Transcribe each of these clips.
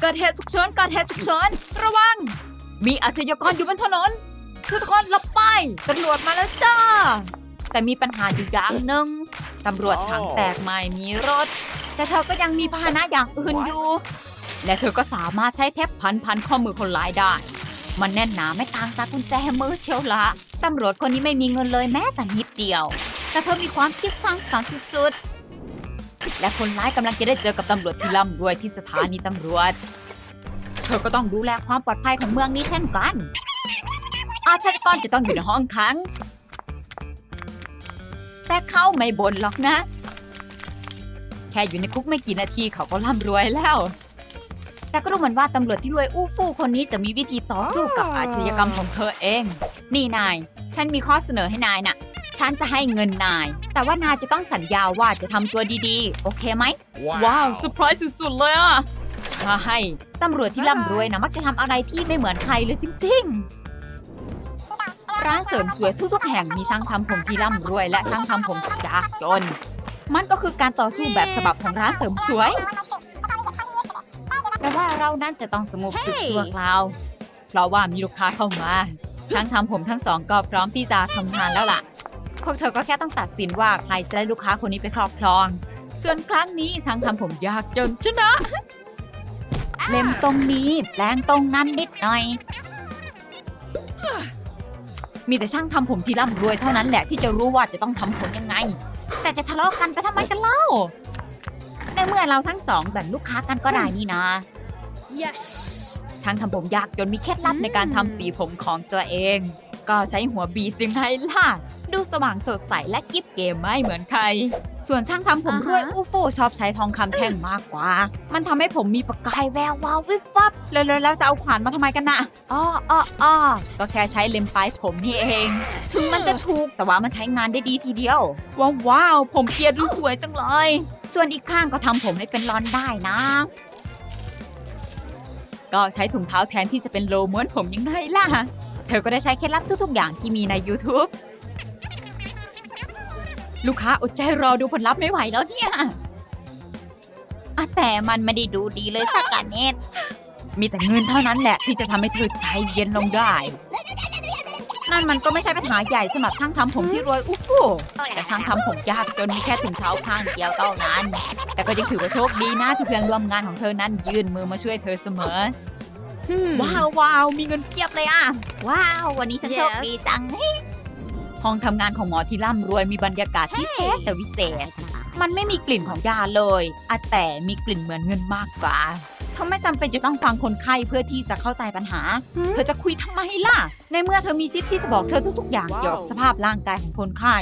เกิดเหตุฉุกเฉินเกิดเหตุฉุกเฉินระวัง มีอาชญากรอยู่บนถนน ทุกคนหลบไปตำรวจมาแล้วจ้า แต่มีปัญหาอยู่อย่างหนึ่งตำรวจถังแตกไม่มีรถ แต่เธอก็ยังมีพาหนะอย่างอื่นอยู่ และเธอก็สามารถใช้เทปพันพันข้อมือคนร้ายได้ มันแน่นหนาไม่ต่างจากกุญแจมือเชียวละตำรวจคนนี้ไม่มีเงินเลยแม้แต่นิดเดียว แต่เธอมีความคิดสร้างสรรค์สุดๆ และคนร้ายกำลังจะได้เจอกับตำรวจที่ร่ำรวยที่สถานีตำรวจ เธอก็ต้องดูแลความปลอดภัยของเมืองนี้เช่นกัน อาชญากรจะต้องอยู่ในห้องขัง แต่เขาไม่บ่นหรอกนะ แค่อยู่ในคุกไม่กี่นาทีเขาก็ร่ำรวยแล้ว แต่ก็ดูเหมือนว่าตำรวจที่รวยอู้ฟู่คนนี้จะมีวิธีต่อสู้กับอาชญากรรมของเธอเอง นี่นาย ฉันมีข้อเสนอให้นายน่ะ ฉันจะให้เงินนาย แต่ว่านายจะต้องสัญญาว่าจะทำตัวดีๆ โอเคไหม ว้าวเซอร์ไพรส์สุดๆเลยอะใช่ตำรวจที่ร่ำรวยนะมักจะทำอะไรที่ไม่เหมือนใครเลยจริง ๆ ร้านเสริมสวยทุกๆแห่งมีช่างทำผมที่ร่ำรวย และช่างทำผมที่ยากจน มันก็คือการต่อสู้แบบฉบับของร้านเสริมสวย แต่ว่าเรานั้นจะต้องสงบสุดชั่วคราวเพราะว่ามีลูกค้าเข้ามาช่างทำผมทั้งสองก็พร้อมที่จะทำงานแล้วล่ะพ วกเธอก็แค่ต้องตัดสินว่าใครจะได้ลูกค้าคนนี้ไปครอบครอง ส่วนครั้งนี้ช่างทำผมยากจนชนะ เล็มตรงนี้แปลงตรงนั้นนิดหน่อย มีแต่ช่างทำผมที่ร่ำรวยเท่านั้นแหละที่จะรู้ว่าจะต้องทำผมยังไง แต่จะทะเลาะกันไปทำไมกันเล่า ในเมื่อเราทั้งสองแบ่งลูกค้ากันก็ได้นี่นะ Yes. ช่างทำผมยากจนมีเคล็ดลับในการทำสีผมของตัวเอง ก็ใช้หัวบีซิงไงล่ะ ดูสว่างสดใสและกิ๊บเกมไม่เหมือนใคร ส่วนช่างทำผมอ่าฮะรวยอู้ฟู่ชอบใช้ทองคำแท่งมากกว่า มันทำให้ผมมีประกายแวววาววิบวับแล้วแล้วแล้วจะเอาขวานมาทำไมกันนะอ้ออ้ออ้อก็แค่ใช้เล็มปลายผมนี่เอง ถึงมันจะถูกแต่ว่ามันใช้งานได้ดีทีเดียว ว้าวว้าวผมเปียดูสวยจังเลย ส่วนอีกข้างก็ทำผมให้เป็นรอนได้นะ ก็ใช้ถุงเท้าแทนที่จะเป็นโลม้วนผมยังไงล่ะ เธอก็ได้ใช้เคล็ดลับทุกๆอย่างที่มีใน YouTube ลูกค้าอดใจรอดูผลลัพธ์ไม่ไหวแล้วเนี่ยอะแต่มันไม่ได้ดูดีเลยสักกันเนตมีแต่เงินเท่านั้นแหละที่จะทำให้เธอใจเย็นลงได้ นั่นมันก็ไม่ใช่ปัญหาใหญ่สำหรับช่างทำผมที่รวยอู้ฟู่แต่ช่างทำผมยากจนมีแค่ถุงเท้าข้างเดียวเท่านั้น แต่ก็ยังถือว่าโชคดีนะที่เพื่อนร่วมงานของเธอนั้นยื่นมือมาช่วยเธอเสมอว้าวว้าวมีเงินเพียบเลยอะ ว้าว วันนี้ฉัน Yes โชคดีจังเฮ้ย ห้องทำงานของหมอที่ร่ำรวยมีบรรยากาศที่แสนจะวิเศษ มันไม่มีกลิ่นของยาเลยอะแต่มีกลิ่นเหมือนเงินมากกว่าเธอไม่จำเป็นจะต้องฟังคนไข้เพื่อที่จะเข้าใจปัญหา เธอจะคุยทำไมล่ะ ในเมื่อเธอมีสิทธิ์ที่จะบอกเธอทุก ๆ อย่างเกี่ยวกับสภาพร่างกายของคนไข้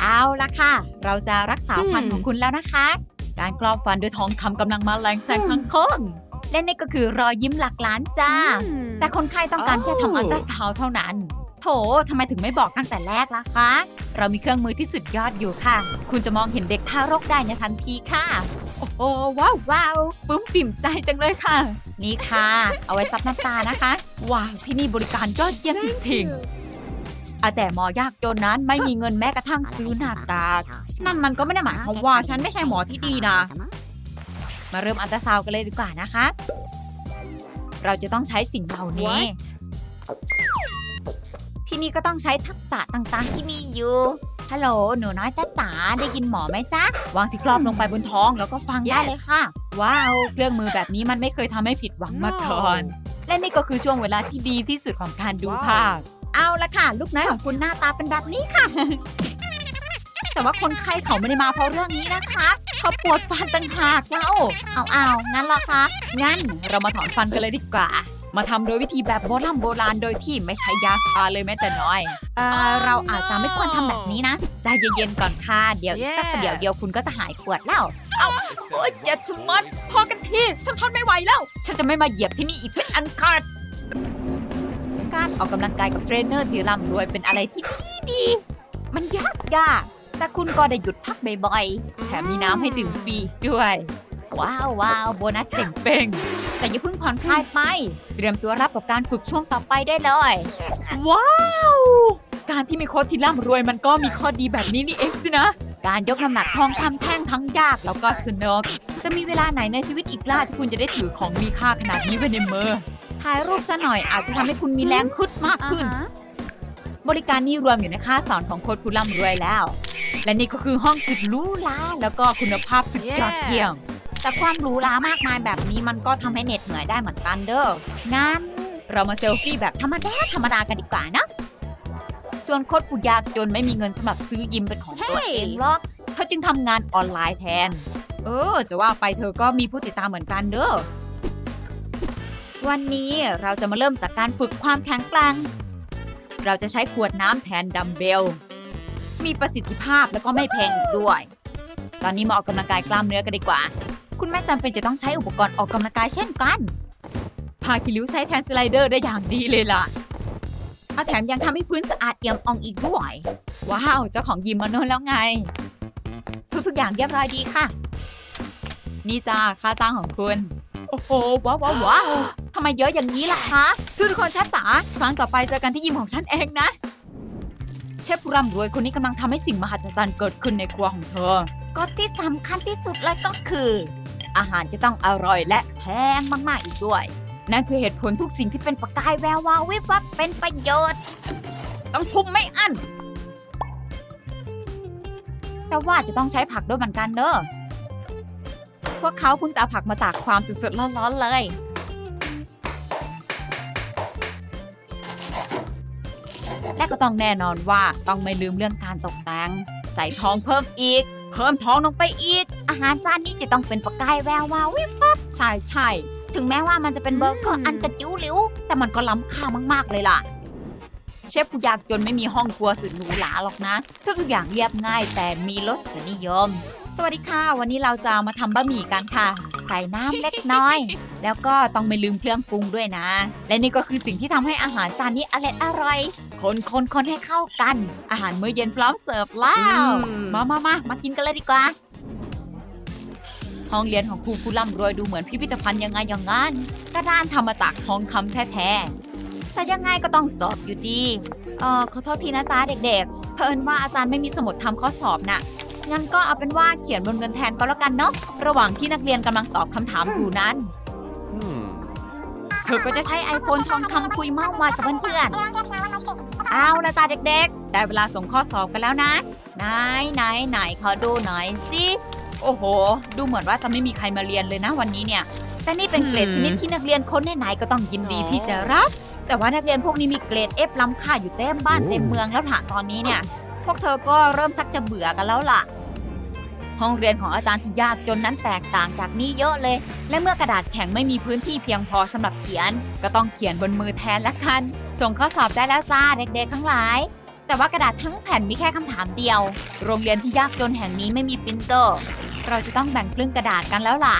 เอาละค่ะ เราจะรักษาฟันของคุณแล้วนะคะ การกรอบฟันด้วยทองคำกำลังมาแรงแซงข้างค้งและนี่ก็คือรอยยิ้มหลักล้านจ้า แต่คนไข้ต้องการแค่ทำอัลตราซาวด์เท่านั้น โถทำไมถึงไม่บอกตั้งแต่แรกล่ะคะ เรามีเครื่องมือที่สุดยอดอยู่ค่ะ คุณจะมองเห็นเด็กทารกได้ในทันทีค่ะ โอ้โหว้าวว้าวปึ้มปิ่มใจจังเลยค่ะ นี่ค่ะ เอาไว้ซับน้ำตานะคะ ว้าวที่นี่บริการยอดเยี่ยมจริงๆอะแต่หมอยากจนนั้นไม่มีเงินแม้กระทั่งซื้อหน้ากากนั่นมันก็ไม่ได้หมายความว่าฉันไม่ใช่หมอที่ดีนะ มาเริ่มอัลตราซาวกันเลยดีกว่านะคะ เราจะต้องใช้สิ่งเหล่านี้ ที่นี่ก็ต้องใช้ทักษะต่างๆที่มีอยู่ ฮัลโหล หนูน้อยจ้าจ๋า ได้ยินหมอไหมจ๊ะ วางที่ครอบลงไปบนท้องแล้วก็ฟังได้ Yes เลยค่ะ ว้าว เครื่องมือแบบนี้มันไม่เคยทำให้ผิดหวังมาก่อน และนี่ก็คือช่วงเวลาที่ดีที่สุดของการดูภาพ เอาละค่ะ ลูกน้อยของคุณหน้าตาเป็นแบบนี้ค่ะ แต่ว่าคนไข้เขาไม่ได้มาเพราะเรื่องนี้นะคะเขาปวดฟันต่างหากแล้วเอาเอางั้นเหรอคะ งั้นเรามาถอนฟันกันเลยดีกว่า มาทำโดยวิธีแบบโบราณโบราณโดยที่ไม่ใช้ยาสปาเลยแม้แต่น้อยเออเราอาจจะไม่ควรทำแบบนี้นะใจเย็นๆก่อนค่ะเดี๋ยวอีกสักประเดี๋ยวเดียวคุณก็จะหายปวดแล้วเอาโอ๊ยเจ็บทุกมัดพอกันทีฉันทนไม่ไหวแล้ว ฉันจะไม่มาเหยียบที่นี่อีกเป็นอันขาดการออกกำลังกายกับเทรนเนอร์ที่ร่ำรวยเป็นอะไรที่ดีดี มันยากยากแต่คุณก็ได้หยุดพักบ่อยๆ แถมมีน้ำให้ดื่มฟรีอีกด้วย ว้าวว้าวโบนัสเจ๋งเป้งแต่อย่าเพิ่งผ่อนคลายไป เตรียมตัวรับกับการฝึกช่วงต่อไปได้เลย ว้าว การที่มีโค้ชที่ร่ำรวยมันก็มีข้อดีแบบนี้นี่เองสินะกการยกน้ำหนักทองคำแท่งทั้งยากแล้วก็สนุก จะมีเวลาไหนในชีวิตอีกล่าที่คุณจะได้ถือของมีค่าขนาดนี้ไว้ในมือถ่ายรูปซะหน่อยอาจจะทำให้คุณมีแรงคึดมากขึ้น บริการนี้รวมอยู่ในค่าสอนของโค้ดผู้ร่ำรวยแล้ว และนี่ก็คือห้องสุดหรูหราแล้วก็คุณภาพสุดยอดเยี่ยม แต่ความหรูหรามากมายแบบนี้มันก็ทำให้เหน็ดเหนื่อยได้เหมือนกันเด้อ งั้นเรามาเซลฟี่แบบธรรมดาธรรมดากันดีกว่านะ ส่วนโค้ดผู้ยากจนไม่มีเงินสำหรับซื้อยิมเป็นของตัวเองหรอก เธอจึงทำงานออนไลน์แทน เออ จะว่าไปเธอก็มีผู้ติดตามเหมือนกันเด้อ วันนี้เราจะมาเริ่มจากการฝึกความแข็งแกร่ง เราจะใช้ขวดน้ำแทนดัมเบล มีประสิทธิภาพแล้วก็ไม่แพงอีกด้วย ตอนนี้มาออกกำลังกายกล้ามเนื้อกันดีกว่า คุณแม่จำเป็นจะต้องใช้อุปกรณ์ออกกำลังกายเช่นกันพาคิริวใช้แทนสไลเดอร์ได้อย่างดีเลยล่ะอาแถมยังทำให้พื้นสะอาดเอี่ยมอ่องอีกด้วย ว้าว เจ้าของยิมมาโน่นแล้วไง ทุกๆอย่างเรียบร้อยดีค่ะ นี่จ้าค่าจ้างของคุณ โอ้โหว้าวว้าวว้าวทำไมเยอะอย่างนี้ล่ะคะทุกคนชัดจ๋าครั้งต่อไปเจอกันที่ยิมของฉันเองนะ เชฟผู้ร่ำรวยคนนี้กำลังทำให้สิ่งมหัศจรรย์เกิดขึ้นในครัวของเธอ ก็ที่สำคัญที่สุดเลยก็คือ อาหารจะต้องอร่อยและแพงมากๆอีกด้วย นั่นคือเหตุผลทุกสิ่งที่เป็นประกายแวววาววิบวับเป็นประโยชน์ ต้องทุ่มไม่อั้นแต่ว่าจะต้องใช้ผักด้วยเหมือนกันเนอะพวกเขาเพิ่งจะเอาผักมาจากฟาร์มสดๆร้อนๆเลย และก็ต้องแน่นอนว่าต้องไม่ลืมเรื่องการตกแต่งใส่ทองเพิ่มอีก เพิ่มทองลงไปอีก อาหารจานนี้จะต้องเป็นประกายแวววาววิบวับใช่ใช่ถึงแม้ว่ามันจะเป็นเบอร์เกอร์อันกระจิ๋วหลิวแต่มันก็ล้ำค่ามากๆเลยล่ะ เชฟผู้ยากจนไม่มีห้องครัวสุดหรูหราหรอกนะ ทุกๆอย่างเรียบง่ายแต่มีรสนิยม สวัสดีค่ะ วันนี้เราจะมาทำบะหมี่กันค่ะ ใส่น้ำเล็กน้อย แล้วก็ต้องไม่ลืมเครื่องปรุงด้วยนะ และนี่ก็คือสิ่งที่ทำให้อาหารจานนี้อร่อยอร่อยคนคนคนให้เข้ากัน อาหารมื้อเย็นพร้อมเสิร์ฟแล้วอืมมามามามากินกันเลยดีกว่า ห้องเรียนของครูผู้ร่ำรวยดูเหมือนพิพิธภัณฑ์ยังไงอย่างนั้นกระดานทำมาจากทองคำแท้ๆแต่ยังไงก็ต้องสอบอยู่ดี เอ่อขอโทษทีนะจ๊ะเด็กๆ เพิ่นว่าอาจารย์ไม่มีสมุดทำข้อสอบน่ะงั้นก็เอาเป็นว่าเขียนบนเงินแทนก็แล้วกันเนาะระหว่างที่นักเรียนกำลังตอบคำถามอยู่นั้น เธอก็จะใช้ iPhone ทองคำคุยเมาส์มากับเพื่อนๆเอาละจ้าเด็กๆ ได้เวลาส่งข้อสอบกันแล้วนะ ไหนไหนไหนขอดูหน่อยสิ โอ้โห ดูเหมือนว่าจะไม่มีใครมาเรียนเลยนะวันนี้เนี่ย แต่นี่เป็นเกรดอืมชนิดที่นักเรียนคนไหนๆก็ต้องยินดีที่จะรับ แต่ว่านักเรียนพวกนี้มีเกรด F ล้ำค่าอยู่เต็มบ้านโอ้เต็มเมืองแล้วล่ะตอนนี้เนี่ย พวกเธอก็เริ่มซักจะเบื่อกันแล้วล่ะ ห้องเรียนของอาจารย์ที่ยากจนนั้นแตกต่างจากนี้เยอะเลย และเมื่อกระดาษแข็งไม่มีพื้นที่เพียงพอสำหรับเขียน ก็ต้องเขียนบนมือแทนละกัน ส่งข้อสอบได้แล้วจ้าเด็กๆทั้งหลายแต่ว่ากระดาษทั้งแผ่นมีแค่คำถามเดียว โรงเรียนที่ยากจนแห่งนี้ไม่มีปรินเตอร์ เราจะต้องแบ่งครึ่งกระดาษกันแล้วล่ะ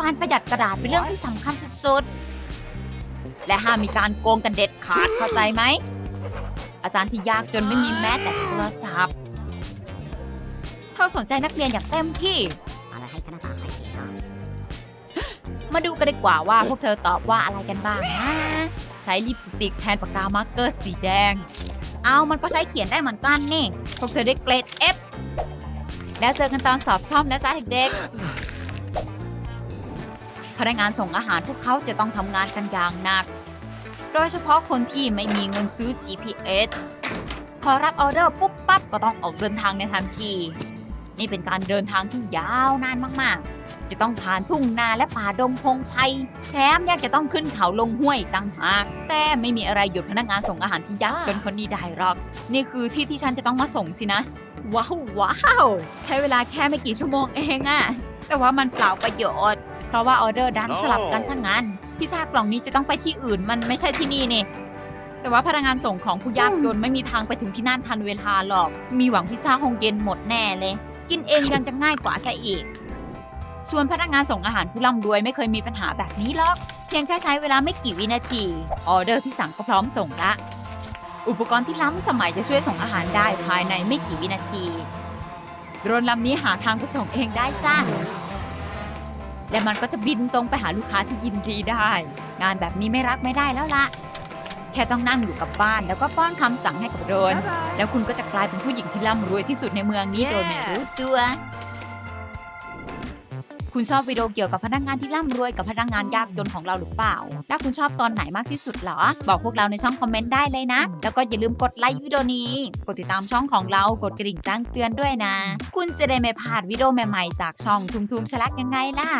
การประหยัดกระดาษเป็นเรื่องที่สำคัญสุดๆ และห้ามมีการโกงกันเด็ดขาดเข้าใจไหม อาจารย์ที่ยากจนไม่มีแม้แต่โทรศัพท์เธอสนใจนักเรียนอย่างเต็มที่มาดูกันดีกว่าว่าพวกเธอตอบว่าอะไรกันบ้างนะ ใช้ลิปสติกแทนปากกามาร์กเกอร์สีแดง เอามันก็ใช้เขียนได้เหมือนกันนี่ พวกเธอได้เกรด F แล้วเจอกันตอนสอบซ่อมนะจ๊ะเด็กๆ พนักงานส่งอาหารพวกเขาจะต้องทำงานกันอย่างหนัก โดยเฉพาะคนที่ไม่มีเงินซื้อ GPS พอรับออเดอร์ปุ๊บปั๊บก็ต้องออกเดินทางในทันที นี่เป็นการเดินทางที่ยาวนานมากๆ จะต้องผ่านทุ่งนาและป่าดงพงไพแถมยังจะต้องขึ้นเขาลงห้วยอีกต่างหาก แต่ไม่มีอะไรหยุดพนักงานส่งอาหารที่ยากจนคนนี้ได้หรอก นี่คือที่ที่ฉันจะต้องมาส่งสินะ ว้าวว้าวใช้เวลาแค่ไม่กี่ชั่วโมงเองอะแต่ว่ามันเปล่าประโยชน์ เพราะว่าออเดอร์ดันสลับกันซะงั้นพิซซ่ากล่องนี้จะต้องไปที่อื่นมันไม่ใช่ที่นี่นี่ แต่ว่าพนักงานส่งของผู้ยากจนไม่มีทางไปถึงที่นั่นทันเวลาหรอก มีหวังพิซซ่าคงเย็นหมดแน่เลย กินเองยังจะง่ายกว่าซะอีก ส่วนพนักงานส่งอาหารผู้ร่ำรวยไม่เคยมีปัญหาแบบนี้หรอก เพียงแค่ใช้เวลาไม่กี่วินาที ออเดอร์ที่สั่งก็พร้อมส่งละ อุปกรณ์ที่ล้ำสมัยจะช่วยส่งอาหารได้ภายในไม่กี่วินาที โดรนลำนี้หาทางไปส่งเองได้จ้า และมันก็จะบินตรงไปหาลูกค้าที่ยินดีได้ งานแบบนี้ไม่รักไม่ได้แล้วละแค่ค่ต้องนั่งอยู่กับบ้าน แล้วก็ป้อนคำสั่งให้กับโดรน แล้วคุณก็จะกลายเป็นผู้หญิงที่ร่ำรวยที่สุดในเมืองนี้โดยไม่รู้ตัว คุณชอบวิดีโอเกี่ยวกับพนักงานที่ร่ำรวยกับพนักงานยากจนของเราหรือเปล่า แล้วคุณชอบตอนไหนมากที่สุดเหรอ บอกพวกเราในช่องคอมเมนต์ได้เลยนะ แล้วก็อย่าลืมกดไลค์วิดีโอนี้ กดติดตามช่องของเรา กดกระดิ่งแจ้งเตือนด้วยนะ คุณจะได้ไม่พลาดวิดีโอใหม่ๆจากช่องทุมทุมชลักยังไงล่ะ